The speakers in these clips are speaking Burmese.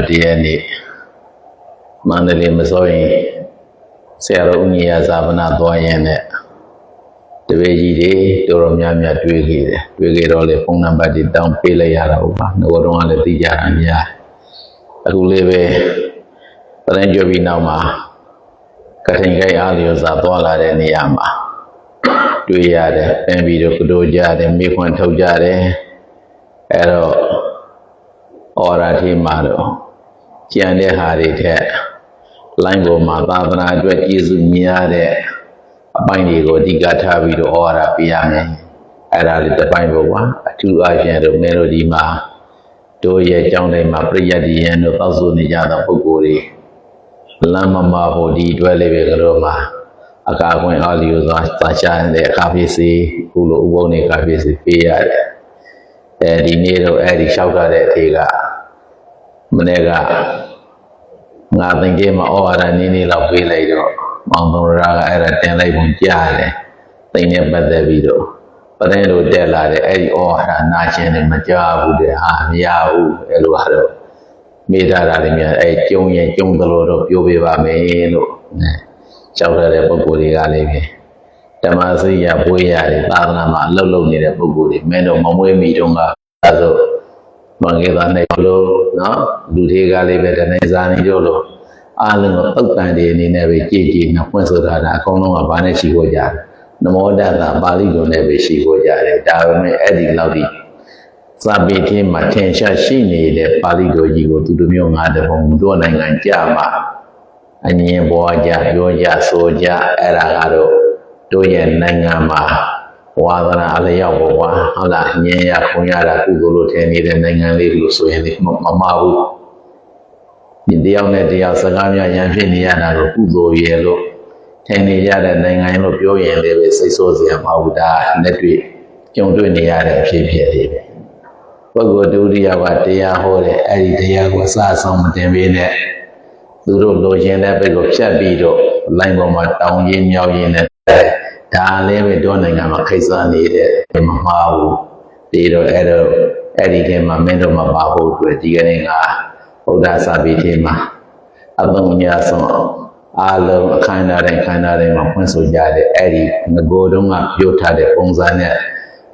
တော်တရက်နေ့မန္တလေးမစိုးရင်ဆရာတော်ဦးညီရဇာပနာသွားရင်နဲ့တပည့်ကြီးတွေတော်တော်များများတွေ့ခဲ့တယ်တွေ့ခဲ့တော့လေဖုန်းနံပါတ်တွေတောင်းပေးလိုက်ရတာဟုတ်ပါငိုတော့ကလည်းသိကြတာများအခုလေးပဲတရင်ကြွပြီးနောက်မှာကထိန်ခိုင်အားလျော်စွာသွားလာတဲ့နေရာမှာတွေ့ရတယ်ပြန်ပြီးတော့ကတိုးကြတယ်မိခွန်းထုတ်ကြတယ်အဲ့တော့ဩရာထိမှာတော့ ကြံတဲ့ဟာတွေထက်လိုင်းပေါ်မှာသာသနာအတွက်ကျေးဇူးများတဲ့အပိုင်းတွေကိုအဓိကထားပြီးတော့ဩရာပြရမယ်အဲ့ဒါလေးတစ်ပိုင်းပေါ့ကွာအထူးအားဖြင့်တော့မဲလိုဒီမှာတို့ရဲ့အကြောင်းတိုင်းမှာပြည့်ရည်ရန်တို့တောက်ဆိုနေကြတဲ့ပုဂ္ဂိုလ်တွေလမ်းမမဖို့ဒီအတွက်လေးပဲကတော့မှာအကာအကွင်းအားလျော်စွာသာချတဲ့အခါဖြစ်စီခုလိုဥပုံနေအခါဖြစ်စီပေးရတယ်အဲဒီနေ့တော့အဲဒီလျှောက်ထားတဲ့အထေကမနေ့က ငါသင်္ကေမဩဝါဒနည်းနည်းလောက်ပေးလိုက်တော့မောင်တော်ရာကအဲ့ဒါတင်လိုက်ပုံကြားတယ်သိနေပတ်သက်ပြီးတော့ပတဲ့လိုတက်လာတဲ့အဲ့ဒီဩဝါဒနာရှင်တွေမကြားဘူးတဲ့ဟာမရဘူးအဲ့လိုဟာတော့မေတ္တာဓာတ်တွေများအဲ့ကျုံရင်ကျုံသလိုတော့ပြောပြပါမယ်လို့ကြောက်ရတဲ့ပုဂ္ဂိုလ်တွေကလည်းပဲဓမ္မစရိယပွေးရတယ်သာသနာမှာအလုပ်လုပ်နေတဲ့ပုဂ္ဂိုလ်တွေမင်းတို့မမွေးမိတုန်းကအဲဆို မင်္ဂလာနဲ့လို့နော်လူတွေကလည်းပဲတနေ့စားနေကြလို့အားလုံးကိုတုတ်တန်တွေအနေနဲ့ပဲကြည်ကြည်နဲ့ဖွင့်ဆိုတာဒါအကုန်လုံးကဘာနဲ့ရှိဖို့ကြတယ်နမောတတပါဠိလိုနဲ့ပဲရှိဖို့ကြတယ်ဒါပေမဲ့အဲ့ဒီလောက်ဒီစာပေထင်းမှာထင်ရှားရှိနေတဲ့ပါဠိတော်ကြီးကိုသူတို့မျိုးငါတပုံတို့နိုင်ငံကြမှာအငင်းပေါ်ကြပြောကြဆိုကြအဲ့ဒါကတော့တို့ရဲ့နိုင်ငံမှာ ဝါသနာအလျောက်ပေါ်ကွာဟုတ်လားငင်းရခုံရတာကုသိုလ်လို့ထင်နေတဲ့နိုင်ငံလေးလို့ဆိုရင်မမဘူးဒီတယောက်နဲ့တယောက်စကားများရန်ဖြစ်နေရတာကိုကုသိုလ်ရဲ့လို့ထင်နေရတဲ့နိုင်ငံလို့ပြောရင်လည်းပဲစိတ်ဆိုးစရာမဟုတ်ဒါလက်တွေ့ကြုံတွေ့နေရတဲ့အဖြစ်ဖြစ်လေးပဲပုဂ္ဂိုလ်တူတယောက်ကတရားဟောတယ်အဲ့ဒီတရားကိုစဆောင်မတင်ပေးနဲ့သူတို့လိုချင်တဲ့ဘက်ကိုဖြတ်ပြီးတော့လိုင်းပေါ်မှာတောင်းရင်းမြောက်ရင်းနဲ့ ဒါလည်းပဲတော့နိုင်ငံမှာခိစ္စနေတဲ့မမှားဘူးဒီတော့အဲ့တော့အဲ့ဒီထဲမှာမင်းတို့မပါဖို့အတွက်ဒီကနေ့ကဘုရားစာပေထဲမှာအသုံးများဆုံးအားလုံးအခမ်းအနားတိုင်းခမ်းနားတိုင်းမှာဖွင့်ဆိုကြတဲ့အဲ့ဒီငကိုတုံးကပြောထားတဲ့ပုံစံနဲ့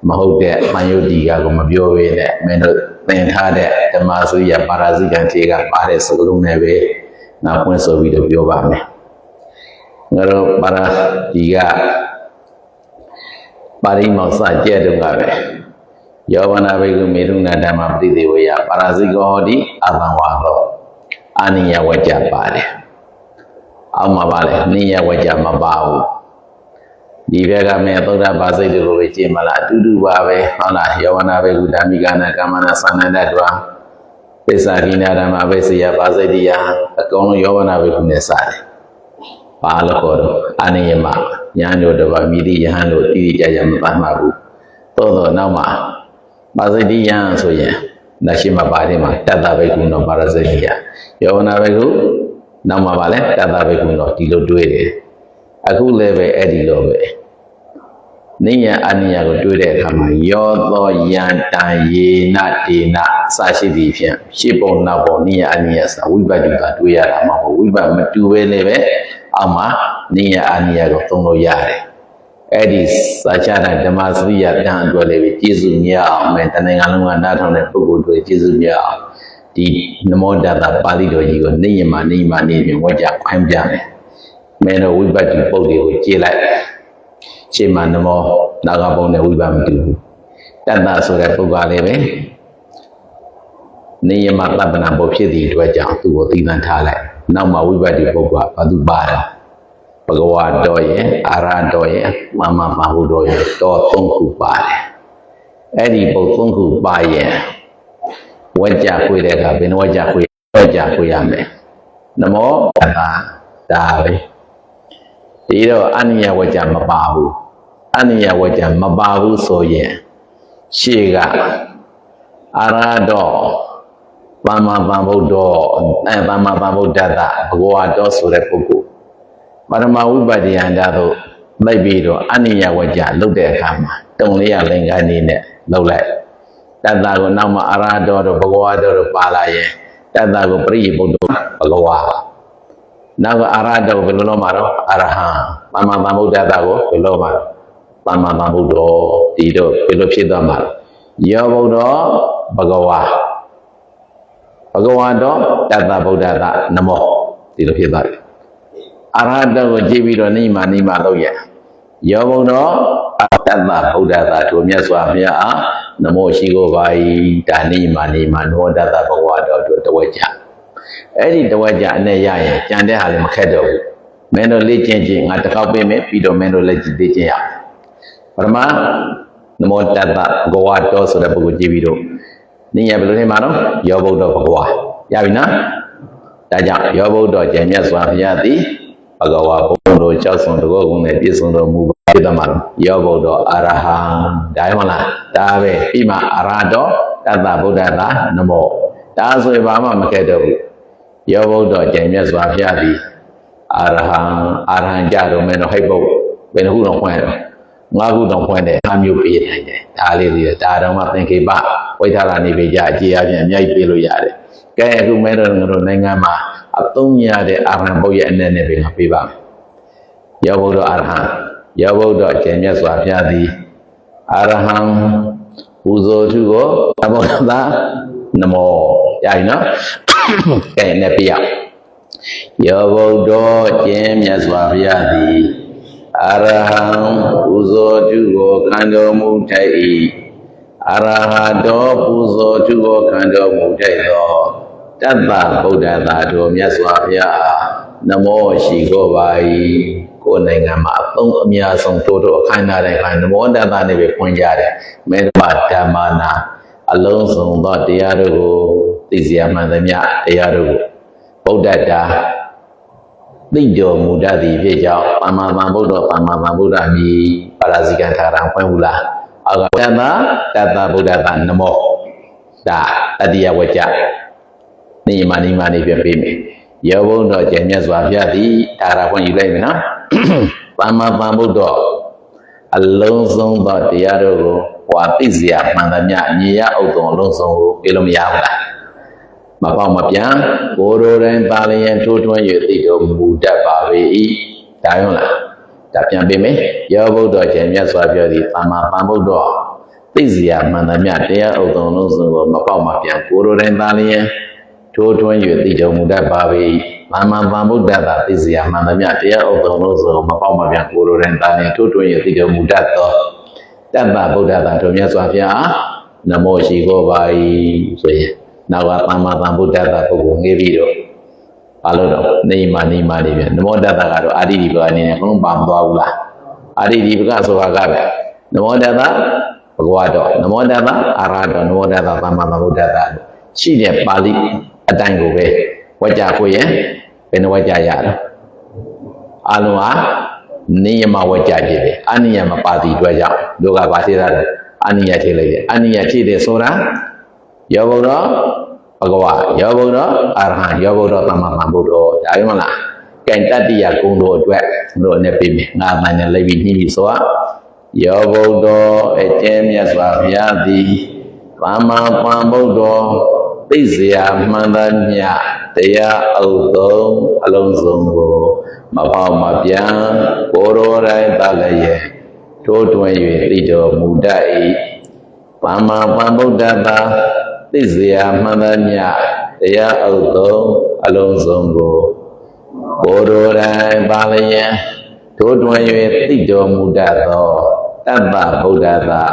မဟုတ်တဲ့မှန်ယုတ်တီကကိုမပြောဘဲနဲ့မင်းတို့သင်ထားတဲ့ဓမ္မစရိယပါရာဇိကံထေကပါတဲ့စကလုံးနဲ့ပဲငါဖွင့်ဆိုပြီးတော့ပြောပါမယ်ငါတို့ပါရာဒီက ပါရိမောစကြဲတုန်းကပဲယောဝနာဘိကုမေထုနာဓမ္မပฏิသေဝယပါရာဇိကောဟောတိအဘံဝါသောအာနိယဝကြပါတယ်အောက်မှာပါလေနိယဝကြမပါဘူးဒီဘက်ကမင်းသုဒ္ဓဘာစိတ်တွေကိုပဲကျင့်မလားအတူတူပါပဲဟုတ်လားယောဝနာဘိကုဓမ္မိကနာကမ္မနာသန္နတ္တဝါပစ္စာကိနာဓမ္မဘိစေယဘာစိတ်တရားအကုန်လုံးယောဝနာဘိကုနဲ့စတယ်ပါလို့ခေါ်တော့အာနိယမ ညာတို့တပါမိတိယဟန်တို့တိတိကျကျမပတ်မှာဘူးသို့တော့နောက်မှာပါစိတိယဟန်ဆိုရင်လက်ရှိမှာပါတယ်မှာတတ္တဘိကုနောပါရစိတိယယောဝနာဘိကုနောက်မှာပါလဲတတ္တဘိကုနောဒီလိုတွေးတယ်အခုလည်းပဲအဲ့ဒီလိုပဲနိယအနိယကိုတွေးတဲ့အခါမှာယောသောယန္တယေနတေနစရှိသည်ဖြင့်ရှေ့ပုံနောက်ပုံနိယအနိယစဝိပတ္တိကတွေးရတာမဟုတ်ဝိပမတူပဲလည်းပဲ အောက်မှာနိယအနိယကိုသုံးလို့ရတယ်အဲ့ဒီစာချတာဓမ္မစရိယတန်အတွက်လည်းပဲကျေးဇူးများအောင်မယ်တဏှာလုံးကနားထောင်တဲ့ပုဂ္ဂိုလ်တွေကျေးဇူးများအောင်ဒီနမောတတပါဠိတော်ကြီးကိုနိယမနိယမနေပြင်ဝတ်ကြခွင့်ပြမယ်မင်းတို့ဝိပတ္တိပုတ်တွေကိုကြည်လိုက်ရှေ့မှာနမောနာဂဘုံနဲ့ဝိပမတူဘူးတတ္တဆိုတဲ့ပုဂ္ဂိုလ်လည်းပဲနိယမသဗ္ဗနာဘုဖြစ်သည့်အတွက်ကြောင့်သူ့ကိုသိသန်ထားလိုက် နောက်မှာဝိပတ္တိပုဂ္ဂိုလ်ကဘာသူပါတယ်ဘဂဝါတော်ရဲ့အာရတော်ရဲ့မမမဟုတော်ရဲ့တော်သုံးခုပါတယ်အဲ့ဒီပုတ်သုံးခုပါရဲ့ဝကြခွေတဲ့အခါဘယ်နှဝကြခွေဝကြခွေရမယ်နမောတတာဒါပဲဒီတော့အနိယဝကြမပါဘူးအနိယဝကြမပါဘူးဆိုရင်ရှေ့ကအာရတော် သမ္မာသမ္ဗုဒ္ဓအဲသမ္မာသမ္ဗုဒ္ဓတဘဂဝါတော်ဆိုတဲ့ပုဂ္ဂိုလ်ပရမဝိပတ္တယန္တာတို့လိုက်ပြီးတော့အနိယဝကြလုတ်တဲ့အခါမှာတုံလေးရလင်္ကာနေနဲ့လှုပ်လိုက်တတ္တကိုနောက်မှာအရဟတောတို့ဘဂဝါတော်တို့ပါလာရင်တတတ္တကိုပရိယေပုတ္တဘဂဝါနောက်ကအာရဟတကိုဘယ်လိုလုပ်မှာတော့အရဟံသမ္မာသမ္ဗုဒ္ဓတ္တကိုဘယ်လိုလုပ်မှာတော့သမ္မာသမ္ဗုဒ္ဓောဒီတော့ဘယ်လိုဖြစ်သွားမှာလဲယောဗုဒ္ဓဘဂဝါ ဘဂဝါတော့တတ္တဗုဒ္ဓတ္တနမောဒီလိုဖြစ်သွားတယ်အရဟတကိုကြည့်ပြီးတော့နိမနိမလုပ်ရယောဗုဒ္ဓတတ္တဗုဒ္ဓတ္တတို့မြတ်စွာဘုရားအားနမောရှိကိုပါ၏ဒါနိမနိမနောတတ္တဘဂဝါတော်တို့တဝဲကြအဲ့ဒီတဝဲကြအနေရရင်ကြံတဲ့ဟာလည်းမခက်တော့ဘူးမင်းတို့လေ့ကျင့်ခြင်းငါတစ်ခေါက်ပြင်မယ်ပြီးတော့မင်းတို့လည်းလေ့ကျင့်ရအောင်ပရမနမောတတ္တဘဂဝါတော်ဆိုတဲ့ပုဂ္ဂိုလ်ကြည့်ပြီးတော့ နိယဘယ်လိုထင်မှာတော့ယောဗုဒ္ဓဘဂဝါရပြီနော်ဒါကြောင့်ယောဗုဒ္ဓကျင့်မြတ်စွာဘုရားသည်ဘဂဝါဘုံတို့ကြောက်ဆောင်တကောကုံနဲ့ပြည့်စုံတော်မူပါဖြစ်တော်မှာယောဗုဒ္ဓအာရဟံဒါမှမလားဒါပဲပြီးမှအာရဟတောတတ္တဗုဒ္ဓသာနမောဒါဆိုရင်ဘာမှမခဲ့တော့ဘူးယောဗုဒ္ဓကျင့်မြတ်စွာဘုရားသည်အာရဟံအာရဟံကြတော့မယ်တော့ဟိတ်ပုတ်ဘယ်နှခုတော့ဖွင့်တော့ ငါးခုတော့ဖွင့်တယ်အမျိုးပေးနိုင်တယ်ဒါလေးတွေဒါတော့မှသင်္ကေပဝိထာရနေပေကြအကြည်အချင်းအမြိုက်ပေးလို့ရတယ်ကဲအခုမဲတော့ငါတို့နိုင်ငံမှာအသုံးရတဲ့အာရဟံပုတ်ရဲ့အနေနဲ့ပဲငါပေးပါမယ်ယောဗုဒ္ဓအာရဟံယောဗုဒ္ဓကျင့်မြတ်စွာဘုရားသည်အာရဟံပူဇော်သူကိုအဘောဓသာနမောရည်နော်ကဲနဲ့ပြရယောဗုဒ္ဓကျင့်မြတ်စွာဘုရားသည် အာရဟံပူဇော်သူကိုခံတော်မူထိုက်၏အာရဟတောပူဇော်သူကိုခံတော်မူထိုက်သောတတ္တဗုဒ္ဓသာတော်မြတ်စွာဘုရားနမောရှိကိုပါ၏ကိုယ်နိုင်ငံမှာအသုံးအများဆုံးတိုးတိုးအခမ်းအနားတိုင်းခါနမောတတ္တနဲ့ပဲဖွင့်ကြတယ်မေတ္တာဓမ္မနာအလုံးစုံသောတရားတို့ကိုသိစရာမှန်သမျှတရားတို့ကိုဗုဒ္ဓတာ သိတော်မူတတ်သည်ဖြစ်ကြောင်းသမ္မာသမ္ဗုဒ္ဓသမ္မာသမ္ဗုဒ္ဓမြည်ပါရဇိကံထာရံဖွင့်ဘူးလားအကတတတတဗုဒ္ဓတာနမောဒါတတိယဝကြနေမနိမနိပြပေးမယ်ယောဘုံတော်ကျင့်မြတ်စွာဘုရားသည်ဒါရဖွင့်ယူလိုက်မယ်နော်သမ္မာသမ္ဗုဒ္ဓအလုံးစုံသောတရားတို့ကိုဟောသိစရာမှန်သမျှညီရဥဒုံအလုံးစုံကိုပြလို့မရဘူးလား မပေါက်မပြန်ကိုယ်တော်တိုင်းပါလျင်ထိုးထွင်း၍သိတော်မူတတ်ပါပေ၏ဒါရောလားဒါပြန်ပေးမယ်ယောဘုဒ္ဓကျင့်မြတ်စွာဘုရားသည်သမ္မာသမ္ဗုဒ္ဓသိစရာမှန်သမျှတရားဥဒုံလုံးစုံကိုမပေါက်မပြန်ကိုယ်တော်တိုင်းပါလျင်ထိုးထွင်း၍သိတော်မူတတ်ပါပေ၏သမ္မာသမ္ဗုဒ္ဓသာသိစရာမှန်သမျှတရားဥဒုံလုံးစုံမပေါက်မပြန်ကိုယ်တော်တိုင်းပါလျင်ထိုးထွင်း၍သိတော်မူတတ်သောတတ္တဗုဒ္ဓသာတို့မြတ်စွာဘုရားနမောရှိခိုးပါ၏ဆိုရင် နောက်ကသမ္မာသမ္ဗုဒ္ဓသာပုဂ္ဂိုလ်ငေးပြီးတော့ဘာလို့တော့နေမာနေမာနေပြန်နမောတ္တသာကတော့အာရိဒီဘကနေနဲ့ဘုံပါမသွားဘူးလားအာရိဒီဘကဆိုတာကပဲနမောတ္တသာဘဂဝါတော်နမောတ္တသာအာရတော်နမောတ္တသာသမ္မာသမ္ဗုဒ္ဓသာရှိတဲ့ပါဠိအတိုင်းကိုပဲဝကြကိုရင်ဘယ်နှဝကြရတော့အလုံးဟာနိယမဝကြကြည့်တယ်အနိယမပါတိအတွက်ကြောင့်တို့ကဘာသိတာလဲအနိယထိလိုက်တယ်အနိယထိတယ်ဆိုတာ ယောဘုရောဘဂဝါယောဘုရောအာရဟံယောဘုရောသမ္မာသမ္ဗုဒ္ဓောဒါရောမလားကင်တတ္တိယဂုံတို့အတွက်တို့နဲ့ပြင်မယ်ငါအမှန်နဲ့လိုက်ပြီးနှီးပြီးဆိုယောဘုဒ္ဓောအကျဉ်းမြတ်စွာဘုရားသည်သမ္မာသမ္ဗုဒ္ဓောသိစရာမှန်သမျှတရားအုပ်သုံးအလုံးစုံကိုမပေါမပြန်ကိုရောတိုင်းတလည်းရဲ့ထိုးထွင်း၍သိတော်မူတတ်၏သမ္မာသမ္ဗုဒ္ဓတာ သိစရာမှန်သမျှတရားအုပ်သုံးအလုံးစုံကိုကိုရောတိုင်းပါလျင်ထိုးထွင်း၍သိတော်မူတတ်သောတတ္တဗုဒ္ဓတာ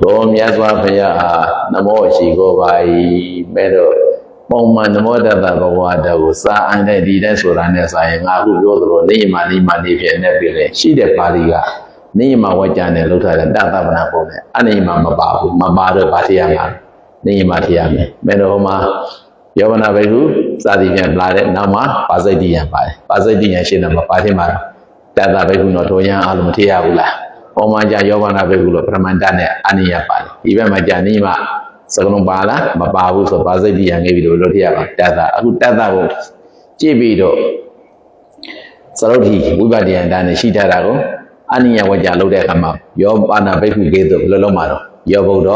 တော်မြတ်စွာဘုရားအားနမောရှိခိုးပါ၏မဲ့တော့ပုံမှန်နမောတတ္တဘဂဝါတကိုစာအန်တဲ့ဒီတဲ့ဆိုတာနဲ့စာရင်ငါအခုပြောသလိုနေမာနေမာနေဖြစ်နေပြီလေရှိတဲ့ပါဠိကနေမာဝကြနဲ့လောက်ထားတဲ့တတ္တပနာပုံနဲ့အနေမာမပါဘူးမပါတော့ဗာထရမှာ နေမာထရမယ်မဲ့တော့ဟိုမှာယောဝနာဘိဟုစာတိပြန်လာတဲ့နောက်မှာပါစိတ်တိယံပါတယ်ပါစိတ်တိယံရှင်းတယ်မပါသေးမှာတတ္တဘိဟုတော့ထိုရန်အားလုံးမထရဘူးလားပေါ်မှာကြာယောဂနာဘိက္ခုလို့ပရမန္တနဲ့အနိယပါတယ်ဒီဘက်မှာကြာနေမှစကလုံးပါလားမပါဘူးဆိုပါစိတ်ပြရငေးပြီးတော့လွတ်ထရပါတတ်တာအခုတတ်တာကိုကြည့်ပြီးတော့သရုတ်ထီဝိပဿနာနဲ့ရှိထားတာကိုအနိယဝကြလုပ်တဲ့အခါမှာယောပါဏဘိက္ခုကေတုဘယ်လိုလုပ်မှာတော့ယောဘုဒ္ဓ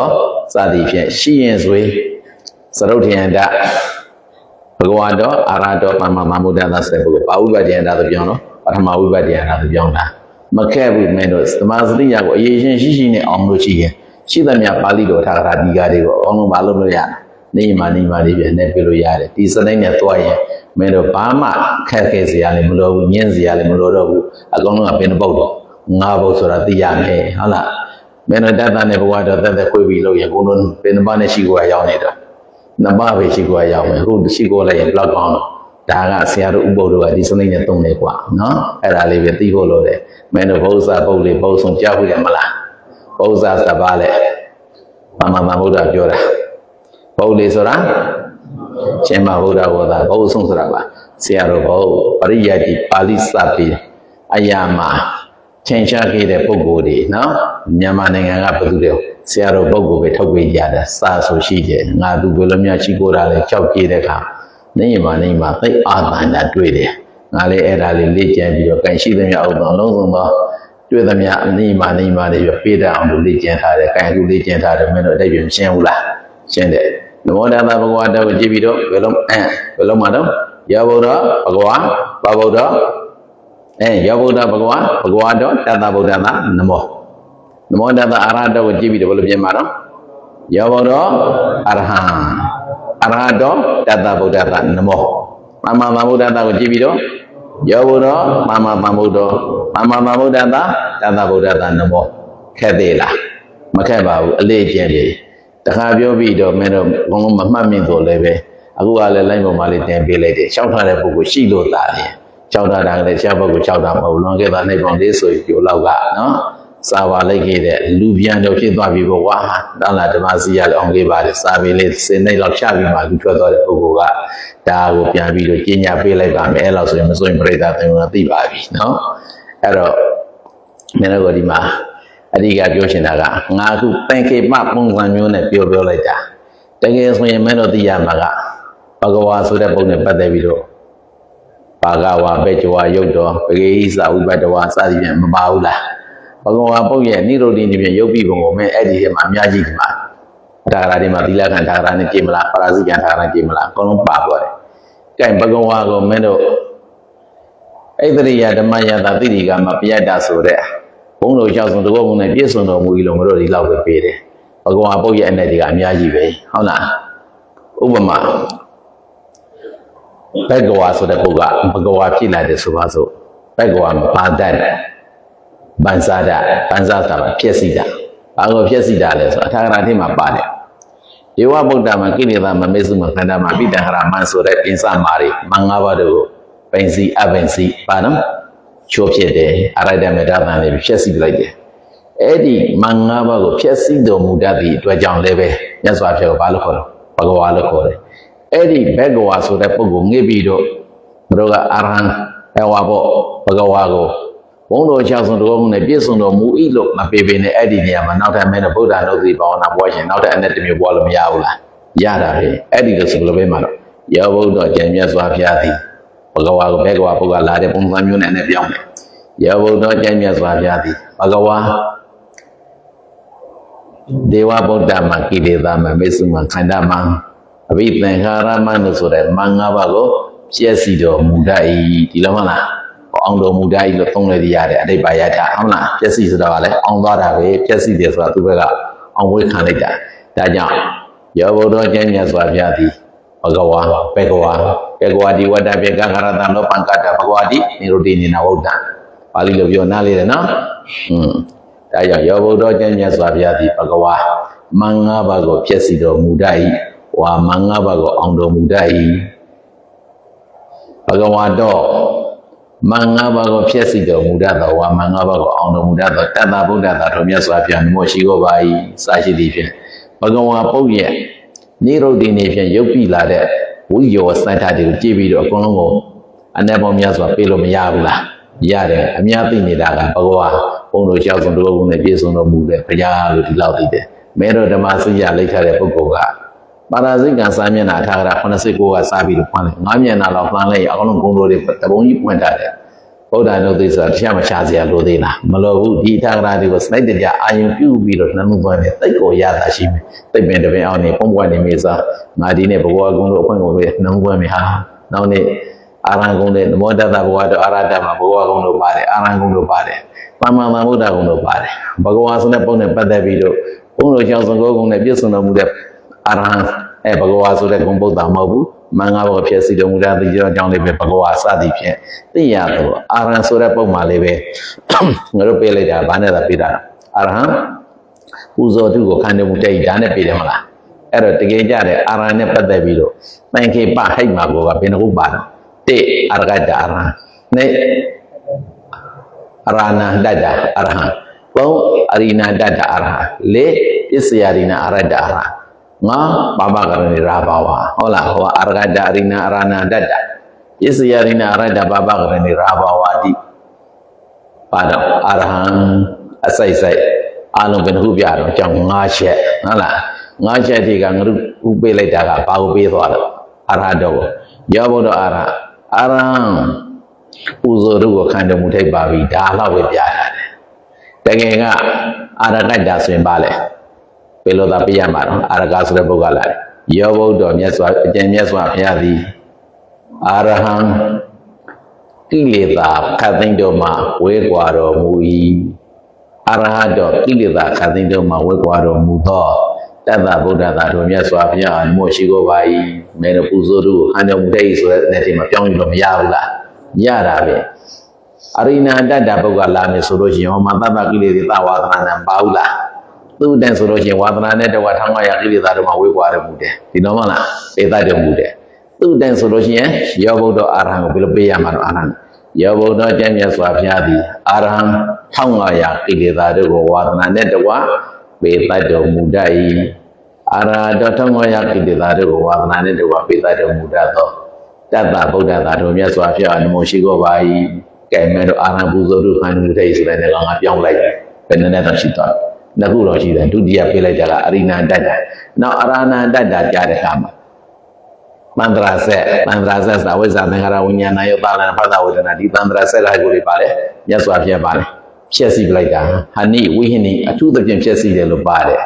စသည်ဖြင့်ရှိရင်ဆွေသရုတ်ထယန္တဘဂဝါတော်အာရတော်ပမမမုဒ္ဒသာစေပုဂ္ဂိုလ်ပါဝိပတ္တယတာသပြောင်းတော့ပထမဝိပတ္တယတာသပြောင်းတာမခဲ့ဘူးမင်းတို့သမာစရိယကိုအရေးရှင်ရှိရှိနဲ့အောင်လို့ရှိရင်ရှိသမျှပါဠိတော်ထာဂရဒီဃာတွေကိုအအောင်လုံးမလုပ်လို့ရတာနေမာနေမာလေးပြန်နေပြလို့ရတယ်ဒီစနိုက်နဲ့တွားရင်မင်းတို့ဘာမှခက်ခဲစရာလည်းမလိုဘူးညင်းစရာလည်းမလိုတော့ဘူးအကောင်လုံးကဘယ်နှပုတ်တော့ငါးပုတ်ဆိုတာသိရမယ်ဟုတ်လား မင်းတို့တတ်တာနဲ့ဘဝတော့သက်သက်ခွေးပြီးလို့ရကိုတို့ပင်သမားနဲ့ရှိကိုကရောက်နေတော့နှစ်ပါးပဲရှိကိုကရောက်မယ်အခုရှိကိုလည်းလောက်ကောင်းတော့ဒါကဆရာတို့ဥပုပ်တို့ကဒီစနစ်နဲ့တုံးတယ်ကွာနော်အဲ့ဒါလေးပဲသိဖို့လိုတယ်မင်းတို့ဘုရားပုတ်လေးဘုံဆုံးကြားဘူးလေမလားဘုရားစပါးလေမမမဗုဒ္ဓပြောတာပုတ်လေးဆိုတာရှင်မဗုဒ္ဓဘောတာဘုံဆုံးဆိုတာပါဆရာတို့ဘုရားပရိယတ်ဒီပါဠိစပ်ပြီးအရာမှာ ထင်ရှားခဲ့တဲ့ပုဂ္ဂိုလ်တွေနော်မြန်မာနိုင်ငံကဘယ်သူတွေဆရာတော်ပုဂ္ဂိုလ်ပဲထုတ်ပေးကြတယ်စာဆိုရှိတယ်ငါသူဘယ်လိုများရှိကိုတာလဲကြောက်ကြည့်တဲ့အခါနေရမှာနေမှာသိအာသန္တာတွေ့တယ်ငါလည်းအဲ့ဒါလေးလေ့ကျင့်ပြီးတော့ကန်ရှိသမျှအောင်တော့အလုံးစုံသောတွေ့သမျှနေမှာနေမှာနေပြီးပေးတဲ့အောင်လို့လေ့ကျင့်ထားတယ်ကန်အခုလေ့ကျင့်ထားတယ်မင်းတို့အတိတ်ပြန်ရှင်းဘူးလားရှင်းတယ်နမောတသာဘဂဝါတောကိုကြည့်ပြီးတော့ဘယ်လုံးအဲဘယ်လုံးမှာတော့ယောဘုဒ္ဓဘဂဝါပဗုဒ္ဓ အဲယောဗုဒ္ဓဘဂဝါဘဂဝါတော်တတဗုဒ္ဓသာနမောနမောတတအာရဟတောကိုကြည့်ပြီးတော့ဘယ်လိုပြင်မှာတော့ယောဗုဒ္ဓအရဟံအရဟတောတတဗုဒ္ဓသာနမောမမမဗုဒ္ဓသာကိုကြည့်ပြီးတော့ယောဗုဒ္ဓမမမဗုဒ္ဓမမမဗုဒ္ဓသာတတဗုဒ္ဓသာနမောခက်သေးလားမခက်ပါဘူးအလေးကျင့်လေတခါပြောပြီးတော့မင်းတို့ဘုံလုံးမမှတ်မိတော့လည်းပဲအခုကလည်းလိုင်းပေါ်မှာလေးတင်ပေးလိုက်တယ်ရှောက်ထားတဲ့ပုဂ္ဂိုလ်ရှိလို့သာတယ် ခြောက်တာတာလည်းဆရာပုဂ္ဂိုလ်ခြောက်တာမဟုတ်လွန်ခဲ့တာနေပေါင်းလေးဆိုပြိုလောက်ကနော်စာပါလိုက်ခဲ့တဲ့လူပြန်တော့ဖြစ်သွားပြီပေါ့ကွာတန်လာဓမ္မစီရလည်းအောင်ခဲ့ပါတယ်စာပေလေးစင်နေလောက်ချပြီးမှလူထွက်သွားတဲ့ပုဂ္ဂိုလ်ကဒါကိုပြန်ပြီးတော့ကျင့်ညာပေးလိုက်ပါမယ်အဲ့လောက်ဆိုရင်မစိုးရင်ပြိဿသင်္ကန်းသိပါပြီနော်အဲ့တော့မင်းတို့ကဒီမှာအဓိကပြောချင်တာကငါအခုပင်ခေပပုံစံမျိုးနဲ့ပြောပြောလိုက်တာတကယ်ဆိုရင်မင်းတို့သိရမှာကဘဂဝါဆိုတဲ့ပုံနဲ့ပတ်သက်ပြီးတော့ ဘာဂဝါဘေကြဝါယုတ်တော်ပဂေဟိစာဥပတ္တဝါစသည်ဖြင့်မပါဘူးလားဘဂဝါပုတ်ရဲ့နိရောဓိနေဖြင့်ယုတ်ပြီပုံကိုမင်းအဲ့ဒီထဲမှာအများကြီးဒီမှာဒါဂရာတွေမှာသီလခံဒါဂရာနဲ့ကြည်မလားပရာဇိကံဒါဂရာကြည်မလားအကုန်လုံးပါသွားတယ်။ကဲဘဂဝါကိုမင်းတို့ဣတရိယဓမ္မယတာတိတိကမှာပြတ်တာဆိုတဲ့ဘုံတော်ရောက်ဆုံးတကောဘုံနဲ့ပြည့်စုံတော်မူပြီးလို့မတို့ဒီလောက်ပဲပေးတယ်။ဘဂဝါပုတ်ရဲ့အနေတွေကအများကြီးပဲဟုတ်လား။ဥပမာ ဘဂဝါဆိုတဲ့ပုဂ္ဂိုလ်ကဘဂဝါဖြစ်လာတယ်ဆိုပါစို့ဘဂဝါဘာတတ်ပန်စားတာပန်စားတာပါဖြစ်စီတာဘာကိုဖြစ်စီတာလဲဆိုအထာဂရတိမှာပါတယ်ဒေဝဗုဒ္ဓမှာကိလေသာမမေစုမခန္ဓာမှာပိတ္တဟရမန်ဆိုတဲ့ပင်စမာတွေမင်္ဂပါတို့ကိုပိန်စီအပင်စီပါနော်ချိုးဖြစ်တယ်အရဒမေတ္တန်လေးဖြစ်စီပလိုက်တယ်အဲ့ဒီမင်္ဂပါကိုဖြစ်စီတော်မူတတ်သည့်အတွက်ကြောင့်လည်းပဲမြတ်စွာဘုရားကဘာလို့ခေါ်တော့ဘဂဝါလို့ခေါ်တယ် အဲ့ဒီဘဂဝါဆိုတဲ့ပုဂ္ဂိုလ်ငှိပြီးတော့တို့ကအရဟံအဝါပေါ့ဘဂဝါကိုဘုံတော်ချဆုံးတော်မှုနဲ့ပြည့်စုံတော်မူ၏လို့မပေပေနဲ့အဲ့ဒီနေရာမှာနောက်ထပ်မင်းတို့ဗုဒ္ဓနုတိဘာဝနာပွားရှင်နောက်ထပ်အနဲ့တစ်မျိုးပွားလို့မရဘူးလားရတာပဲအဲ့ဒီလိုဆိုလိုပဲမှာတော့ယောဘုဒ္ဓကျန်မြတ်စွာဘုရားသည်ဘဂဝါကိုဘဂဝါပုဂ္ဂလာတဲ့ပုံစံမျိုးနဲ့နဲ့ပြောင်းတယ်ယောဘုဒ္ဓကျန်မြတ်စွာဘုရားသည်ဘဂဝါဒေဝဗုဒ္ဓမှာကိလေသာမှာမေစုမှာခန္ဓာမှာ အဘိသင်္ခါရမနုဆိုတဲ့မင်္ဂပါကိုပြည့်စည်တော်မူတတ်၏ဒီလိုမလားအောင်တော်မူတတ်၏လို့သုံးလိုက်ရတယ်အတိတ်ပါရတာဟုတ်လားပြည့်စည်ဆိုတာကလည်းအောင်သွားတာပဲပြည့်စည်တယ်ဆိုတာသူဘက်ကအောင်ဝေးခံလိုက်တာဒါကြောင့်ယောဘုဒ္ဓကျမ်းမြတ်စွာဘုရားသည်ဘဂဝါဘေကဝါဘေကဝါဒီဝတ္တပြေကခရတံလောပံကတ္တဘဂဝါဒီနိရောဓိနိနာဝုဒ္ဒံပါဠိလိုပြောနားလေတယ်နော်อืมဒါကြောင့်ယောဘုဒ္ဓကျမ်းမြတ်စွာဘုရားသည်ဘဂဝါမင်္ဂပါကိုပြည့်စည်တော်မူတတ်၏ ဝါမင်္ဂပါကိုအောင်တော်မူတတ်၏ဘဂဝါတော့မင်္ဂပါကိုဖြစ်စီတော်မူတတ်သောဝါမင်္ဂပါကိုအောင်တော်မူတတ်သောတတ္တဗုဒ္ဓသာတော်မြတ်စွာဘုရားမြတ်ရှိတော်ပါ၏စာရှိသည်ဖြင့်ဘဂဝါပုတ်ရဲ့နိရုဒ္ဓိနေဖြင့်ရုပ်ပြီလာတဲ့ဝိယောစတ္ထတွေကိုကြည့်ပြီးတော့အကုန်လုံးကိုအနေပေါင်းများစွာပြေလို့မရဘူးလားရတယ်အများသိနေတာကဘဂဝါဘုံတို့ရောက်ဆုံးတော်ဘုံနဲ့ပြည့်စုံတော်မူတဲ့ဘုရားလို့ဒီလောက်သိတယ်မဲတော်ဓမ္မစရိယလိခတဲ့ပုဂ္ဂိုလ်က ပါရဇိကံစာမျက်နှာအထာဂရ89ကစပြီးတော့ဖွင့်လိုက်ငါးမျက်နှာလောက်ဖွင့်လိုက်အကုန်လုံးဂုံတော်တွေတပုံကြီးပွင့်ထားတယ်ဗုဒ္ဓနုသိဆိုတာတရားမချစရာလိုသေးလားမလိုဘူးဒီထာဂရာတွေကိုစလိုက်တကြအာယုံပြုပြီးတော့နှလုံးသွင်းတယ်တိတ်ကိုရတာရှိမယ်တိတ်ပင်တပင်အောင်နေပုံပွားနေမိစားငါဒီနေ့ဘဂဝါကုံတို့အဖွင့်ကိုပဲနှလုံးသွင်းမိဟာနောက်နေ့အာရဟံကုံတဲ့နမောတတဘဂဝါတို့အာရတမှာဘဂဝါကုံတို့ပါတယ်အာရဟံကုံတို့ပါတယ်သမ္မာသမ္ဗုဒ္ဓကုံတို့ပါတယ်ဘဂဝါဆိုတဲ့ပုံနဲ့ပတ်သက်ပြီးတော့ဘုန်းတော်ကြောင့်သံဃာကုံနဲ့ပြည့်စုံတော်မူတဲ့ အာရဟံအဲဘဂဝါဆိုတဲ့ဂုံဗုဒ္ဓမဟုတ်ဘူးမင်္ဂဘောဖြစ်စီတော်မူတဲ့ဒီကြောင့်လေးပဲဘဂဝါစသည်ဖြင့်သိရတော့အာရဟံဆိုတဲ့ပုံမှာလေးပဲငါတို့ပေးလိုက်တာဘာနဲ့သာပေးတာအာရဟံပူဇော်သူကိုခန္ဓာမူတဲ့ဒါနဲ့ပေးတယ်မလားအဲ့တော့တကယ်ကြတဲ့အာရဟံနဲ့ပတ်သက်ပြီးတော့တန်ခေပဟိတ်မှာကိုကဘယ်နှခုပါတော့တိအာရကတအာရဟံနေအရဏတတ္တအာရဟံသုံးအရိနာတတ္တအာရဟံလေးပစ္စယရိနာအာရတ္တအာရဟံ ငါဘာဘကရဏီရာဘာဝဟုတ်လားဟောအာရကတအရိနာအရဏတတ္တပစ္စယရိနာအာရတ္တဘာဘကရဏီရာဘာဝတိပါတော့အာရဟံအစိုက်စိုက်အလုံးဘယ်နှခုပြတော့အကြောင်း၅ချက်ဟုတ်လား၅ချက်ဒီကငါတို့ဥပေးလိုက်တာကဘာကိုပေးသွားတော့အာရဟတော့ကိုရောဘုဒ္ဓအာရဟအာရဟံပူဇော်တို့ကိုခံတော်မူထိုက်ပါပြီဒါတော့ပဲပြရတယ်တကယ်ကအာရကတ္တဆိုရင်ပါလေ ဘယ်လိုသာပြရမှာတော့အာရကဆိုတဲ့ပုဂ္ဂိုလ်လာတယ်ယောဘုဒ္ဓမြတ်စွာအကျင့်မြတ်စွာဘုရားသည်အာရဟံကိလေသာခတ်သိမ်းတော်မှာဝဲကွာတော်မူ၏အရဟတောကိလေသာခတ်သိမ်းတော်မှာဝဲကွာတော်မူသောတတ္တဗုဒ္ဓသာတော်မြတ်စွာဘုရားအမို့ရှိကိုပါ၏မဲနပူဇော်တို့ဟန်တော်မူတဲ့ဆိုတဲ့အနေနဲ့မပြောင်းယူလို့မရဘူးလားရတာပဲအရိနာတတ္တပုဂ္ဂလာမယ်ဆိုလို့ရှိရင်ဟောမှာတတ္တကိလေသာဝါဒနာနဲ့ပါဘူးလား သူ့တန်ဆိုလို့ရှိရင်ဝါဒနာနဲ့တဝါထောင်းမရကိလေသာတို့မှာဝေးကွာတော်မူတယ်ဒီတော့မလားပေတတ်တော်မူတယ်သူ့တန်ဆိုလို့ရှိရင်ယောဘုဒ္ဓအာရဟံကိုဘယ်လိုပေးရမှာတော့အာရဟံယောဘုဒ္ဓကျမ်းမြတ်စွာဘုရားသည်အာရဟံ1500ကိလေသာတို့ကိုဝါဒနာနဲ့တဝါပေတတ်တော်မူတတ်၏အာရဟတော1500ကိလေသာတို့ကိုဝါဒနာနဲ့တဝါပေတတ်တော်မူတတ်သောတတ္တဗုဒ္ဓသာတော်မြတ်စွာဘုရားအနမောရှိကိုပါ၏ကဲမဲ့တော့အာရဟံပူဇော်တို့ခံမှုတဲ့ဆိုတဲ့ငါငါပြောင်းလိုက်တယ်ဘယ်နည်းနဲ့တော့ရှိသွားတယ် နှစ်ခုတော့ရှိတယ်ဒုတိယပေးလိုက်ကြတာအရိနာတတ္တနောက်အရဏတတ္တကြားတဲ့အခါမှာမန္တရာဆက်မန္တရာဆက်သာဝိဇ္ဇာသင်္ခါရဝိညာဏယောတာလနာဖသဝေဒနာဒီသန္တရာဆက်လာကိုလေးပါလေမြတ်စွာဘုရားပါလေဖြည့်ဆည်းပလိုက်တာဟာနိဝိဟိနိအထူးသဖြင့်ဖြည့်ဆည်းတယ်လို့ပါတယ်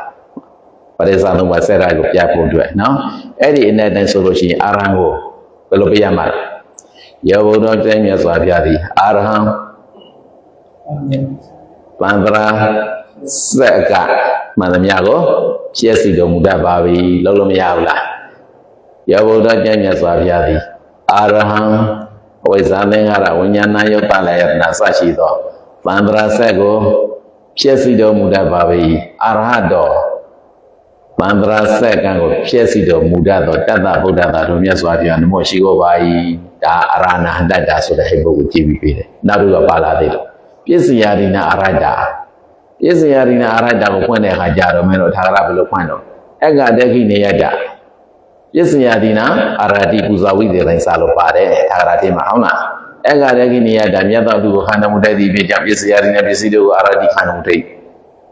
ပရိစ္ဆာသုံးပါးဆက်ရာကိုပြဖို့အတွက်နော်အဲ့ဒီအနေနဲ့ဆိုလို့ရှိရင်အာရဟံကိုဘယ်လိုပြရမှာလဲယောဘုဒ္ဓကျမ်းမြတ်စွာဘုရားသည်အာရဟံပန္တရာ ဆက်ကမှန်သမျှကိုဖြည့်ဆည်းတော်မူတတ်ပါပြီလုံးလုံးမရဘူးလားယောဘုဒ္ဓကျမ်းမြတ်စွာဘုရားသည်အာရဟံဝိဇ္ဇာသင်္ခါရဝိညာဏယုတ်တလည်းယတနာစရှိသောပန္တရာဆက်ကိုဖြည့်ဆည်းတော်မူတတ်ပါပြီအာရဟတောပန္တရာဆက်ကံကိုဖြည့်ဆည်းတော်မူတတ်သောတတ္တဗုဒ္ဓသာတော်မြတ်စွာဘုရားနမောရှိကိုပါ၏ဒါအရဏဟတ္တဆိုတဲ့ဟိပုဂ္ဂိုလ်ကြည့်ပြီးပြီတယ်နောက်တစ်ခုကပါလာသေးတယ်ပစ္စယရိနာအရတ္တ ပစ္စယရိနာအရတ္တကိုဖွင့်တဲ့အခါကြတော့မင်းတို့ထာဂရဘယ်လိုဖွင့်တော့အက္ခတခိနေယတ္တပစ္စယရိနာအရတိပူဇာဝိသေတိုင်းစာလို့ပါတယ်ထာဂရတိမှာဟုတ်လားအက္ခတခိနေယတ္တမြတ်သောသူကိုခန္ဓာမူတတ်သည့်ဖြစ်ကြောင့်ပစ္စယရိနာပစ္စည်းတို့ကိုအရတိခန္ဓာမူတတ်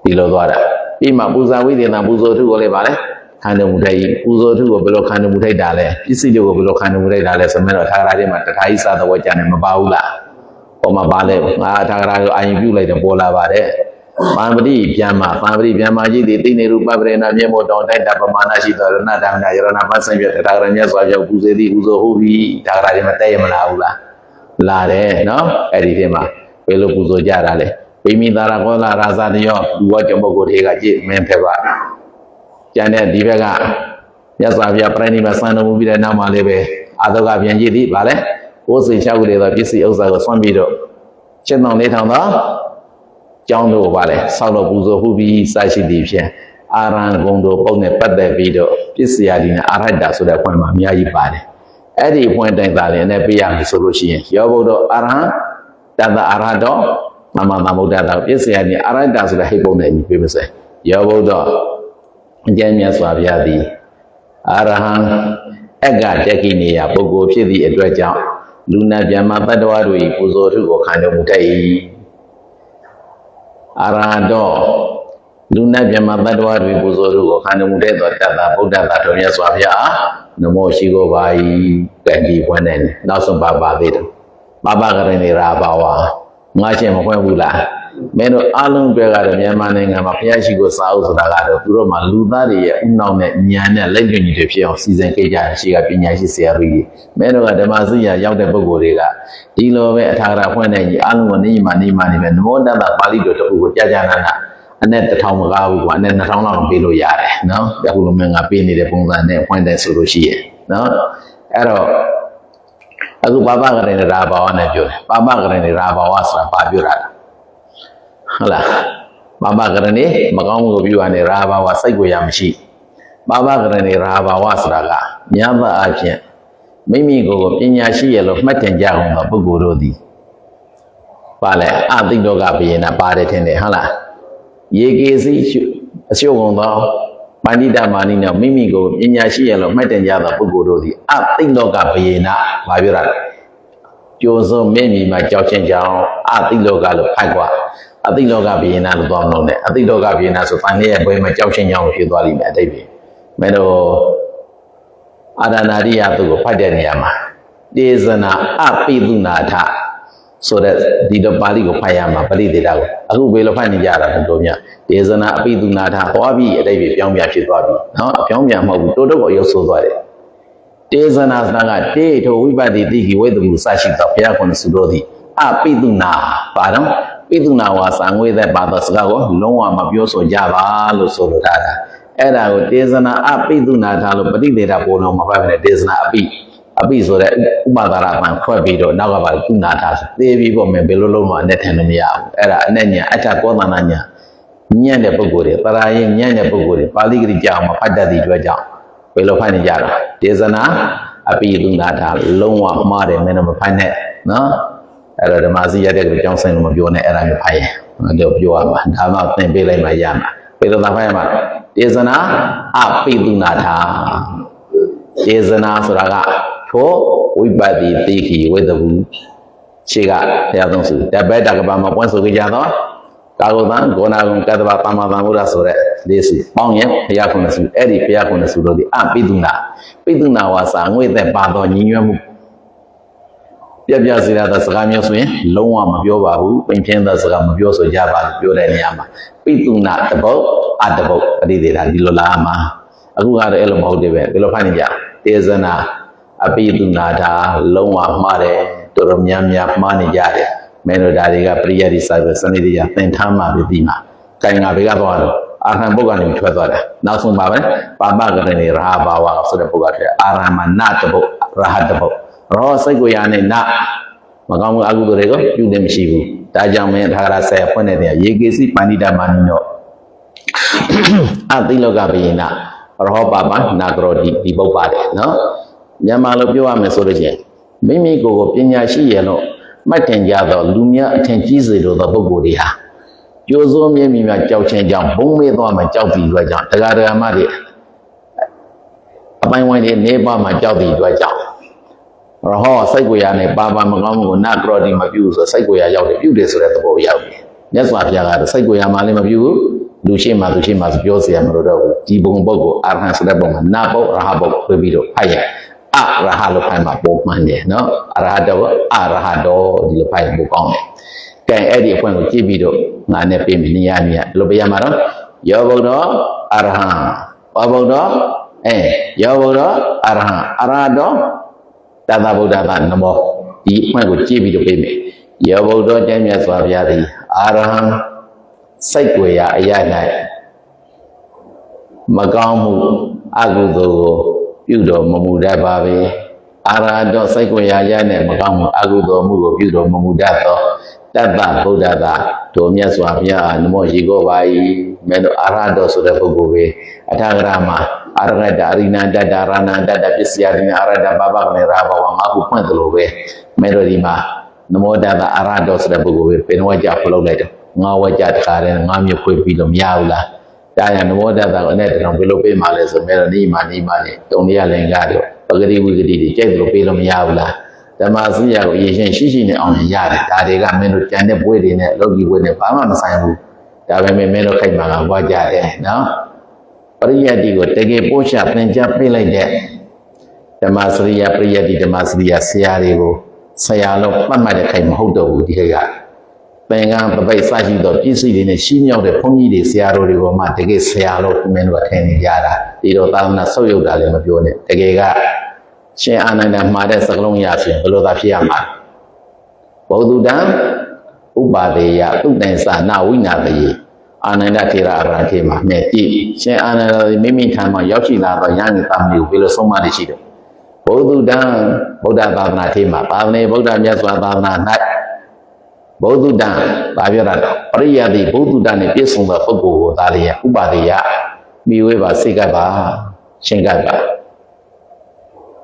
ဒီလိုသွားတာပြီးမှပူဇာဝိသေနာပူဇောထုကိုလည်းပါလေခန္ဓာမူထိုက်ပူဇောထုကိုဘယ်လိုခန္ဓာမူထိုက်တာလဲပစ္စည်းတွေကိုဘယ်လိုခန္ဓာမူထိုက်တာလဲဆိုမှတော့ထာဂရတိမှာတခါကြီးစသဝကြတယ်မပါဘူးလားဟောမှာပါလဲငါထာဂရကိုအာရင်ပြုလိုက်တယ်ပေါ်လာပါတယ် ပံပတိပြန်မှာပံပတိပြန်မှာကြီးသည်တိနေရူပပရေနာမြေမောတောင်တိုက်တာပမာဏရှိသောရဏတမနာယရဏပဆိုင်ပြထာဂရမြတ်စွာဘုရားပူဇေသည်ပူဇောဟုတ်ပြီထာဂရတွေမတည့်ရမလားဘူးလားလာတယ်နော်အဲ့ဒီထဲမှာဘယ်လိုပူဇော်ကြတာလဲဝိမိသာရကောလာရာဇာတယောလူဝကြမုတ်ကိုထေကကြည့်မင်းဖက်ပါကျန်တဲ့ဒီဘက်ကမြတ်စွာဘုရားပြိဋိမဆန္ဒမူပြီးတဲ့နောက်မှာလည်းပဲအာသောကပြန်ကြည့်သည်ဗာလဲကိုယ်စိတ်ချခုလေသောပစ္စည်းဥစ္စာကိုဆွမ်းပြီးတော့ရှင်းတော်လေးထောင်သော ကျောင်းတို့ဗာလဲဆောက်တော်ပူဇော်ဟုပြီးစရှိသည်ဖြင့်အာရံဂုံတို့ပုံနဲ့ပတ်သက်ပြီးတော့ပစ္စည်းယာဒီနဲ့အာရတ္တဆိုတဲ့ဖွင့်မှာအများကြီးပါတယ်အဲ့ဒီဖွင့်တိုင်သားလည်းနဲ့ပြရမယ်ဆိုလို့ရှိရင်ယောဘုဒ္ဓအာရဟံတတ္တအာရတောမမသမုဒ္ဒတာပစ္စယနိအရတ္တဆိုတဲ့ဟိတ်ပုံနဲ့ညီပြမစဲယောဘုဒ္ဓအကျဉ်းမြတ်စွာဘုရားသည်အာရဟံအက္ကတက္ကိနေယပုဂ္ဂိုလ်ဖြစ်သည့်အတွက်ကြောင့်လူနာဗျမတတ္တဝါတို့၏ပူဇော်ထုကိုခံတော်မူတတ်၏ အာရဟတောလူနာဗျမတတ္တဝါတို့၏ပူဇော်ထုကိုခံတော်မူတဲ့သောတတ္တဗုဒ္ဓတာတော်မြတ်စွာဘုရားနမောရှိကိုပါ၏ကံဒီဘွန်းနဲ့နောက်ဆုံးပါပါသေးတယ်ပပကရဏီရာဘာဝငါရှင်မဖွင့်ဘူးလား မင်းတို့အားလုံးတွေကတော့မြန်မာနိုင်ငံမှာဘုရားရှိခိုးစာအုပ်ဆိုတာကတော့သူတို့မှာလူသားတွေရဲ့ဥနောက်နဲ့ဉာဏ်နဲ့လက်ညှိုးညီတွေဖြစ်အောင်စီစဉ်ခဲ့ကြတယ်ရှိကပညာရှိဆရာကြီးတွေမင်းတို့ကဓမ္မစရိယာရောက်တဲ့ပုဂ္ဂိုလ်တွေကဒီလိုပဲအထာဂရဖွင့်တဲ့ကြီးအားလုံးကိုနေမှနေမှနေပဲနမောတတ္တပါဠိတော်တစ်ခုကိုကြာကြာနာနာအနဲ့တစ်ထောင်မကားဘူးကွာအနဲ့နှစ်ထောင်လောက်ပေးလို့ရတယ်နော်အခုလိုမျိုးငါပေးနေတဲ့ပုံစံနဲ့ဖွင့်တဲ့ဆိုလို့ရှိရဲ့နော်အဲ့တော့အခုပါပကရဏရာဘာဝနဲ့ပြောတယ်ပါပကရဏရာဘာဝဆိုတာဘာပြောတာလဲ ဟုတ်လားပါပကရဏမကောင်းမှုကိုပြုရနေရာဘာဝစိတ်ကိုရမရှိပါပကရဏရာဘာဝဆိုတာကမြတ်သောအဖြစ်မိမိကိုယ်ကိုပညာရှိရလို့မှတ်တင်ကြအောင်သောပုဂ္ဂိုလ်တို့သည်ပါလေအသိလောကဘယနာပါတယ်ထင်တယ်ဟုတ်လားရေကေစီအရှုပ်ကုန်သောပန္တိတမာနိနဲ့မိမိကိုပညာရှိရလို့မှတ်တင်ကြသောပုဂ္ဂိုလ်တို့သည်အသိလောကဘယနာဘာပြောတာလဲ ကြိုးစုံမြင့်မြီမှာကြောက်ချင်းကြောင်အတိလောကလို့ဖတ်กว่า အတိလောကဘိယနာလို့သွားမလို့နဲ့အတိလောကဘိယနာဆိုတန်ရဲ့ဘွဲမှာကြောက်ချင်းကြောင်ဖြစ်သွားလိမ့်မယ်အတိတ်ပဲမင်းတို့အာဒနာရိယသူကိုဖတ်တဲ့နေရာမှာတေဇနာအပိသုနာထဆိုတဲ့ဒီတော့ပါဠိကိုဖတ်ရမှာပရိသေတာကိုအခုဘယ်လိုဖတ်နေကြတာလဲတို့မြတေဇနာအပိသုနာထဟောပြီးအတိတ်ပဲပြောင်းပြဖြစ်သွားပြီနော်အပြောင်းပြန်မဟုတ်ဘူးတိုးတော့ကိုရုပ်ဆိုးသွားတယ်တေဇနာသနာကတေထိုဝိပတ္တိတိကိဝိတ္တမှုစရှိသောဘုရားကွန်စုတော်သည်အပိတုနာပါတော့ ပိတုနာဝါစာငွေသက်ပါသောစကားကိုလုံးဝမပြောဆိုကြပါလို့ဆိုလိုတာအဲ့ဒါကိုတေဇနာအပိတုနာထားလို့ပဋိသေတာပုံတော်မှာဖတ်မယ်တေဇနာအပိအပိဆိုတဲ့ဥပဒါရပံခွက်ပြီးတော့နောက်ကပါတုနာထားဆိုသေပြီးပေါ့မယ်ဘယ်လိုလုံးမအနဲ့ထင်လို့မရဘူးအဲ့ဒါအနဲ့ညာအထကောသနာညာညံ့တဲ့ပုဂ္ဂိုလ်တွေတရာရင်ညံ့တဲ့ပုဂ္ဂိုလ်တွေပါဠိကတိကြောင်မဖတ်တတ်သည့်အတွက်ကြောင့်ဘယ်လိုဖိုင်နေကြတာဒေသနာအပိလူနာတာလုံးဝမှားတယ်မင်းတို့မဖိုင်နဲ့နော် အဲ့တော့ဓမ္မစီရတဲ့ကိုကြောင်းဆိုင်လို့မပြောနဲ့အဲ့ဒါမျိုးဖိုင်ရင်တော့ပြောရမှာဒါမှသင်ပေးလိုက်မှရမှာဘယ်လိုသာဖိုင်ရမှာဒေသနာအပိလူနာတာဒေသနာဆိုတာကထိုဝိပတ္တိတိခိဝိတ္တဘူးခြေကဘုရားသုံးစုတပည့်တကဘာမှာပွင့်ဆိုကြကြတော့ကာဂုတံဂောနာဂုံကတ္တဗသမ္မာသမ္ဗုဒ္ဓဆိုတဲ့လေးစုပေါင်းရင်ဘုရားခုနှစ်စုအဲ့ဒီဘုရားခုနှစ်စုတို့ဒီအပိတုနာပိတုနာဝါစာငွေသက်ပါတော်ညီညွတ်မှု ပြပြစေရတဲ့စကားမျိုးဆိုရင်လုံးဝမပြောပါဘူးပိန်ဖြင်းတဲ့စကားမပြောဆိုကြပါဘူးပြောတဲ့နေရာမှာပိတုနာတပုတ်အတပုတ်ပရိသေတာဒီလိုလားမှာအခုကတော့အဲ့လိုမဟုတ်တယ်ပဲဘယ်လိုဖတ်နေကြတေဇနာအပိတုနာတာလုံးဝမှားတယ်တော်တော်များများမှားနေကြတယ်မင်းတို့ဒါတွေကပရိယတ်ဒီစာပဲစနစ်တွေကသင်ထားမှပဲပြီးမှာတိုင်ငါဘေကသွားတော့အာဟံဘုတ်ကနေထွက်သွားတာနောက်ဆုံးပါပဲပါပကရဏီရဟဘာဝဆိုတဲ့ဘုတ်ကထွက်အာရမနတဘုတ်ရဟတဘုတ် ရောစိတ်ကိုရနဲ့နမကောင်းဘူးအကုသိုလ်တွေကိုပြုနေမရှိဘူးဒါကြောင့်မင်းထာဂရဆယ်ဖွင့်နေတဲ့ရေကေစီပန္နိတမဏိနောအသိလောကဘိယနာရောပါပနာကရောဒီဒီဘုတ်ပါတယ်နော်မြန်မာလိုပြောရမယ်ဆိုလို့ချင်းမိမိကိုယ်ကိုပညာရှိရလို့မှတ်တင်ကြသောလူများအထင်ကြီးစေလိုသောပုဂ္ဂိုလ်တွေဟာကြိုးစိုးမြင့်မြတ်ကြောက်ခြင်းကြောင့်ဘုံမေးသွားမှကြောက်ပြီးအတွက်ကြောင့်တရားဓမ္မတွေအပိုင်းဝိုင်းတွေနေပါမှကြောက်ပြီးအတွက်ကြောင့် တော့ဟောစိုက်ကိုရနဲ့ပါပါမကောင်းဘူးနာကရောဒီမပြုဘူးဆိုစိုက်ကိုရရောက်တယ်ပြုတယ်ဆိုတဲ့သဘောရောက်တယ်မြတ်စွာဘုရားကစိုက်ကိုရမှလည်းမပြုဘူးလူရှိမှလူရှိမှပြောစရာမလိုတော့ဘူးဒီဘုံပုတ်ကိုအာရဟံဆိုတဲ့ပုံမှာနာပုတ်ရဟပုတ်ခွဲပြီးတော့ဖတ်ရတယ်အရဟလို့ဖိုင်မှာပုံမှန်တယ်နော်အရဟတောအရဟတောဒီလိုဖိုင်ပိုကောင်းတယ်။ကဲအဲ့ဒီအဖွင့်ကိုကြည့်ပြီးတော့ငါနဲ့ပြင်နေရနေရဘယ်လိုပြရမှာတော့ယောဘုဒ္ဓအရဟံဘာဘုဒ္ဓအဲယောဘုဒ္ဓအရဟံအရဟတော တသဗုဒ္ဓသာနမောဒီအဖွင့်ကိုကြည့်ပြီးတော့ပြင်မယ်ယောဘုဒ္ဓကျမ်းမြတ်စွာဘုရားသည်အရဟံစိတ်ွယ်ရာအရ၌မကောင်းမှုအကုသိုလ်ကိုပြုတော်မမူတတ်ပါပဲအာရဟတောစိတ်ကိုရာရနဲ့မကောင်းမှုအကုသိုလ်မှုကိုပြုတော်မမူတတ်သောတတ္တဗုဒ္ဓသာတို့မြတ်စွာဘုရားနမောရေကိုပါ၏ မဲတို့အာရဟတောဆိုတဲ့ပုဂ္ဂိုလ်ပဲအထာဂရမှာအာရဟတအရိဏတတ္တရဏတတ္တပစ္စယတိအာရဟတဘဘကနေရာဘဝငါခုဖွင့်သလိုပဲမဲတို့ဒီမှာနမောတတအာရဟတောဆိုတဲ့ပုဂ္ဂိုလ်ပဲပင်ဝကြဖလုပ်လိုက်တယ်ငါဝကြတခါတည်းငါမြခွေပြီးလို့မရဘူးလားတာယနမောတတကိုအနဲ့တောင်ဘယ်လိုပေးမှလဲဆိုမဲ့တော့ဒီမှာဒီမှာနေတုံရလင်္ကားတို့ပဂတိဝိဂတိတွေကြိုက်လို့ပေးလို့မရဘူးလားဓမ္မစရိယာကိုအရင်ရှင်းရှိရှိနဲ့အောင်ရင်ရတယ်ဒါတွေကမင်းတို့ကြံတဲ့ဘွေတွေနဲ့လောကီဘွေနဲ့ဘာမှမဆိုင်ဘူး ဒါပေမဲ့မင်းတို့ခိုက်မှာကဘွားကြတယ်နော်ပရိယတ်တိကိုတကယ်ပို့ချသင်ကြားပေးလိုက်တဲ့ဓမ္မစရိယာပရိယတ်တိဓမ္မစရိယာဆရာတွေကိုဆရာလုံးပတ်မှတ်တဲ့ခိုင်မဟုတ်တော့ဘူးဒီခေတ်ကပင်ကန်းပပိတ်စရှိသောပြည့်စုံတွေနဲ့ရှင်းမြောက်တဲ့ဘုန်းကြီးတွေဆရာတော်တွေကမှတကယ်ဆရာလို့မင်းတို့ကထင်နေကြတာဒီတော့သာသနာဆုပ်ယုပ်တာလည်းမပြောနဲ့တကယ်ကရှင်အာနန္ဒာမှာတဲ့စကလုံးရဆိုရင်ဘယ်လိုသာဖြစ်ရမှာဘုဒ္ဓတံ ဥပါဒေယသုတ္တန်သာနာဝိနာတိအာနန္ဒထေရအရဟံမှာနဲ့ကြည့်ရှင်အာနန္ဒာမိမိထံမှာရောက်ရှိလာတော့ရဟန်းတာမဏိကိုဘယ်လိုဆုံးမရရှိတော့ဘုဒ္ဓတံဗုဒ္ဓသာသနာထေမှာပါဝနေဗုဒ္ဓမြတ်စွာသာသနာ၌ဘုဒ္ဓတံဘာပြောတာတော့ပရိယတိဘုဒ္ဓတံနဲ့ပြည့်စုံသောပုဂ္ဂိုလ်ကိုသာလျက်ဥပါဒေယမိဝဲပါစိတ်ကပ်ပါရှင်းကပ်ပါ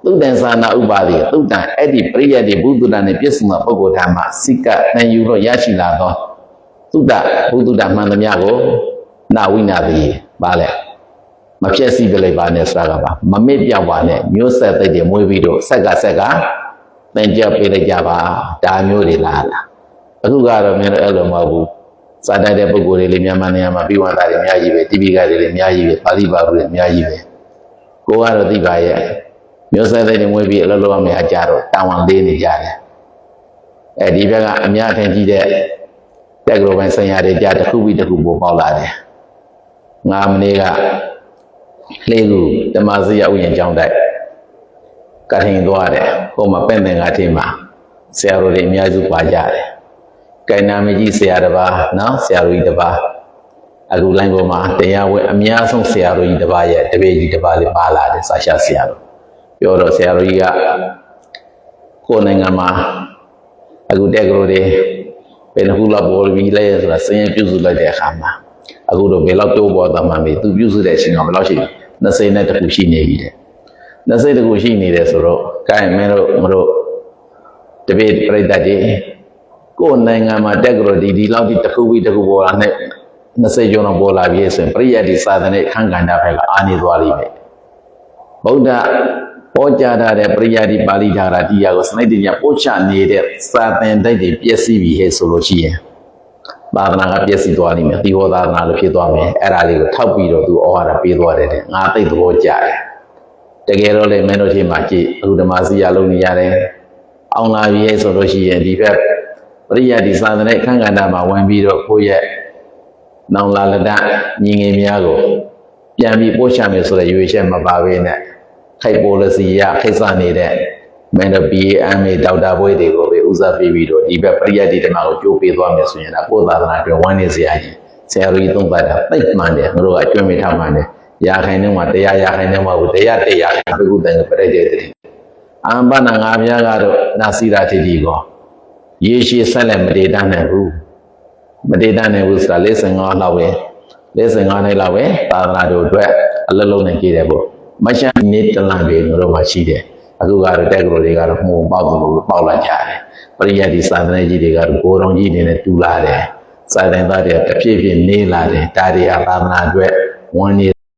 သုတ္တန်သာနာဥပါဒေသုတ္တန်အဲ့ဒီပရိယတိဘုဒ္ဓတံနဲ့ပြည့်စုံသောပုဂ္ဂိုလ်ဓမ္မစိတ်ကပ်နိုင်ယူလို့ရရှိလာသောသုတ္တဘုဒ္ဓတံမှန်သမျှကိုနာဝိနာတိပါလေမဖြက်စီးပလိုက်ပါနဲ့ဆိုတာကပါမမစ်ပြောက်ပါနဲ့မျိုးဆက်သိတဲ့မွေးပြီးတော့ဆက်ကဆက်ကသင်ကြပေးလိုက်ကြပါဒါမျိုးတွေလားလားအခုကတော့မင်းတို့အဲ့လိုမဟုတ်ဘူးစာတတ်တဲ့ပုံကိုယ်တွေလည်းမြန်မာနိုင်ငံမှာပြီးဝတာတွေအများကြီးပဲတိပိကတွေလည်းအများကြီးပဲပါဠိပါဠိတွေအများကြီးပဲကိုကတော့သိပါရဲ့ မျိုးဆက်သိတဲ့မွေးပြီးအလုပ်လုပ်ရမယ့်အကြတော့တာဝန်လေးနေကြတယ်အဲဒီဘက်ကအများထင်ကြီးတဲ့တက်ကလိုပိုင်းဆရာတွေကြားတစ်ခုပြီးတစ်ခုပေါ်ပေါက်လာတယ်ငါမနေ့ကလေးခုဓမ္မစရဥယျာဉ်ကျောင်းတိုက်ကထင်သွားတယ်ဟိုမှာပင့်ပင်ကထင်မှာဆရာတော်တွေအများစုပါကြတယ်။ကိုင်နာမကြီးဆရာတစ်ပါးနော်ဆရာတော်ကြီးတစ်ပါးအခုလိုင်းပေါ်မှာတရားဝဲအများဆုံးဆရာတော်ကြီးတစ်ပါးရဲ့တပည့်ကြီးတစ်ပါးလေးပါလာတယ်စာရှာဆရာတော် ပြောတော့ဆရာတော်ကြီးကကိုယ်နိုင်ငံမှာအခုတက်ကလေးတွေဘယ်နှခုလောက်ပေါ်ပြီးလဲဆိုတာစရင်ပြုစုလိုက်တဲ့အခါမှာအခုတော့ဘယ်လောက်တိုးပေါ်သွားမှမေးသူပြုစုတဲ့အချိန်ကဘယ်လောက်ရှိလဲ20နဲ့တခုရှိနေပြီတဲ့20တခုရှိနေတယ်ဆိုတော့ကဲမင်းတို့မတို့တပည့်ပြိတ္တကြီးကိုယ်နိုင်ငံမှာတက်ကလေးဒီဒီလောက်ဒီတစ်ခုပြီးတစ်ခုပေါ်လာနဲ့20ကျော်တော့ပေါ်လာပြီဆိုရင်ပရိယတ်ဒီစာသနဲ့ခန့်ကန္တာဘက်ကအာနေသွားလိမ့်မယ်ဗုဒ္ဓ ပေါ်ကြတာတဲ့ပရိယတ်ဒီပါဠိဓာရာတရားကိုစနိတ်တရားပို့ချနေတဲ့စာသင်တိုက်တွေပြည့်စည်ပြီဟဲ့ဆိုလို့ရှိရင်သာသနာကပြည့်စည်သွားလိမ့်မယ်သီဟောသာသနာလို့ဖြစ်သွားမယ်အဲ့ဒါလေးကိုထောက်ပြီးတော့သူဩဝါဒပေးသွားတယ်တဲ့ငါသိတဲ့သဘောကျတယ်တကယ်တော့လေမင်းတို့ချင်းမှာကြည့်အခုဓမ္မစီရလုံးနေရတယ်အောင်လာပြီဆိုလို့ရှိရင်ဒီဘက်ပရိယတ်ဒီသာသနာအခန်းကဏ္ဍမှာဝင်ပြီးတော့ကိုယ့်ရဲ့နောင်လာလဒညီငယ်များကိုပြန်ပြီးပို့ချမယ်ဆိုတဲ့ရွေးချက်မပါဘဲနဲ့ ခိုက်ပေါ်လစီရခိစ္စနေတဲ့မင်းတို့ BAM ဒေါက်တာဘွေးတွေကိုပဲဦးစားပေးပြီးတော့ဒီဘက်ပရိယတ်ဒီဓမ္မကိုကြိုးပေးသွားမယ်ဆိုရင်ဒါကိုယ်သာသနာအတွက်ဝမ်းနေစရာကြီးဆရာကြီးသုံးပတ်တာသိပ်မှန်တယ်ငါတို့ကအကျွမ်းမိထားမှန်တယ်ရာခိုင်နှုန်းမှာတရားရာခိုင်နှုန်းမှာဘူးတရားတရားဘုကုတန်ကပြည့်တဲ့တည်းအာမနာငါးပြားကတော့နာစီရာတိတိကောရေရှည်ဆက်လက်မတည်တတ်နိုင်ဘူးမတည်တတ်နိုင်ဘူးဆိုတာ55လောက်ပဲ55နှစ်လောက်ပဲသာသနာတို့အတွက်အလုံးလုံးနဲ့ကြည့်တယ်ပေါ့ မရှာနေတလန်တွေတို့မှရှိတယ်အခုကတော့တက်ကလေးတွေကတော့မှုပေါက်သလိုပေါက်လာကြတယ်ပရိယတ်ဒီစာသနာကြီးတွေကတော့ကိုယ်တော်ကြီးအနေနဲ့တူလာတယ်စာသင်သားတွေကတဖြည်းဖြည်းနေလာတယ်ဒါတွေကသာသနာအတွက်ဝန်နေ